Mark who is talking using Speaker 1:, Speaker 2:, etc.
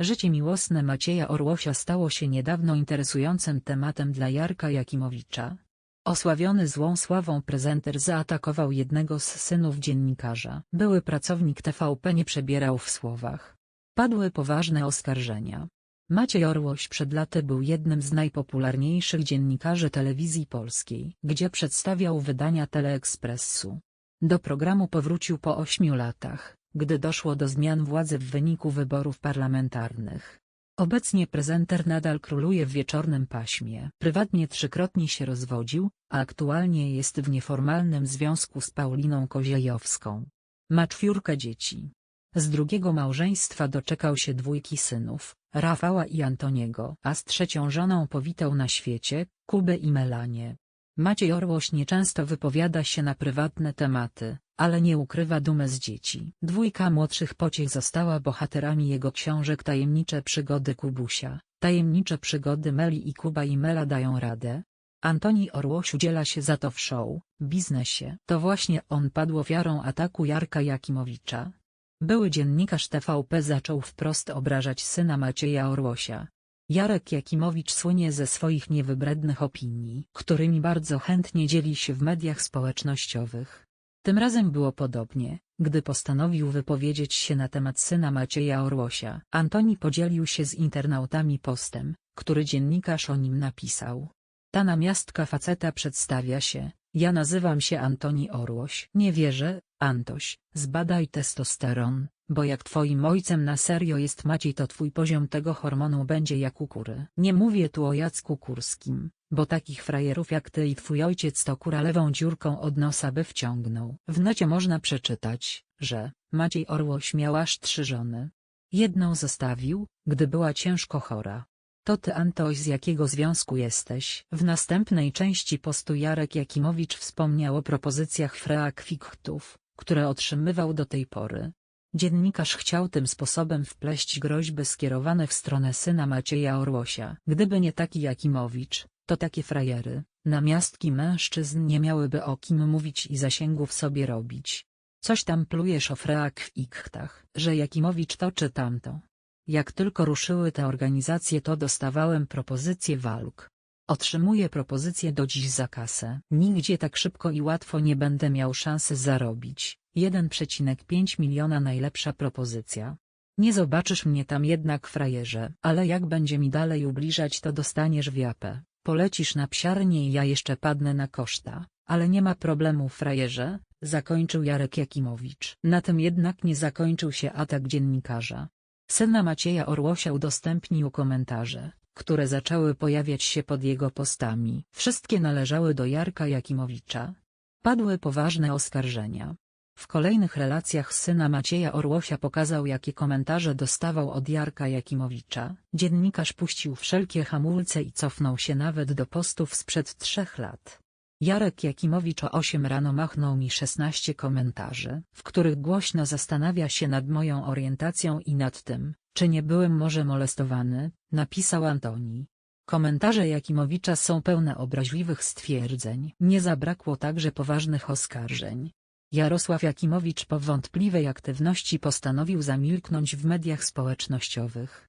Speaker 1: Życie miłosne Macieja Orłosia stało się niedawno interesującym tematem dla Jarka Jakimowicza. Osławiony złą sławą prezenter zaatakował jednego z synów dziennikarza. Były pracownik TVP nie przebierał w słowach. Padły poważne oskarżenia. Maciej Orłoś przed laty był jednym z najpopularniejszych dziennikarzy telewizji polskiej, gdzie przedstawiał wydania Teleekspresu. Do programu powrócił po ośmiu latach, gdy doszło do zmian władzy w wyniku wyborów parlamentarnych. Obecnie prezenter nadal króluje w wieczornym paśmie. Prywatnie trzykrotnie się rozwodził, a aktualnie jest w nieformalnym związku z Pauliną Koziejowską. Ma czwórkę dzieci. Z drugiego małżeństwa doczekał się dwójki synów, Rafała i Antoniego, a z trzecią żoną powitał na świecie, Kubę i Melanie. Maciej Orłoś nieczęsto wypowiada się na prywatne tematy, ale nie ukrywa dumę z dzieci. Dwójka młodszych pociech została bohaterami jego książek Tajemnicze przygody Kubusia, Tajemnicze przygody Meli i Kuba i Mela dają radę. Antoni Orłoś udziela się za to w show, biznesie. To właśnie on padł ofiarą ataku Jarka Jakimowicza. Były dziennikarz TVP zaczął wprost obrażać syna Macieja Orłosia. Jarek Jakimowicz słynie ze swoich niewybrednych opinii, którymi bardzo chętnie dzieli się w mediach społecznościowych. Tym razem było podobnie, gdy postanowił wypowiedzieć się na temat syna Macieja Orłosia. Antoni podzielił się z internautami postem, który dziennikarz o nim napisał. Ta namiastka faceta przedstawia się, ja nazywam się Antoni Orłoś. Nie wierzę, Antoś, zbadaj testosteron, bo jak twoim ojcem na serio jest Maciej to twój poziom tego hormonu będzie jak u kury. Nie mówię tu o Jacku Kurskim, bo takich frajerów jak ty i twój ojciec to kura lewą dziurką od nosa by wciągnął. W necie można przeczytać, że Maciej Orłoś miał aż trzy żony. Jedną zostawił, gdy była ciężko chora. To ty Antoś z jakiego związku jesteś? W następnej części postu Jarek Jakimowicz wspomniał o propozycjach freakwichtów, które otrzymywał do tej pory. Dziennikarz chciał tym sposobem wpleść groźby skierowane w stronę syna Macieja Orłosia. Gdyby nie taki Jakimowicz, to takie frajery, namiastki mężczyzn nie miałyby o kim mówić i zasięgów sobie robić. Coś tam plujesz o freakwichtach, że Jakimowicz to czy tamto. Jak tylko ruszyły te organizacje to dostawałem propozycje walk. Otrzymuję propozycję do dziś za kasę. Nigdzie tak szybko i łatwo nie będę miał szansy zarobić. 1,5 miliona najlepsza propozycja. Nie zobaczysz mnie tam jednak frajerze, ale jak będzie mi dalej ubliżać to dostaniesz wiapę. Polecisz na psiarnię i ja jeszcze padnę na koszta, ale nie ma problemu frajerze, zakończył Jarek Jakimowicz. Na tym jednak nie zakończył się atak dziennikarza. Syna Macieja Orłosia udostępnił komentarze, które zaczęły pojawiać się pod jego postami. Wszystkie należały do Jarka Jakimowicza. Padły poważne oskarżenia. W kolejnych relacjach syna Macieja Orłosia pokazał jakie komentarze dostawał od Jarka Jakimowicza. Dziennikarz puścił wszelkie hamulce i cofnął się nawet do postów sprzed trzech lat. Jarek Jakimowicz o 8 rano machnął mi 16 komentarzy, w których głośno zastanawia się nad moją orientacją i nad tym, czy nie byłem może molestowany, napisał Antoni. Komentarze Jakimowicza są pełne obraźliwych stwierdzeń. Nie zabrakło także poważnych oskarżeń. Jarosław Jakimowicz po wątpliwej aktywności postanowił zamilknąć w mediach społecznościowych.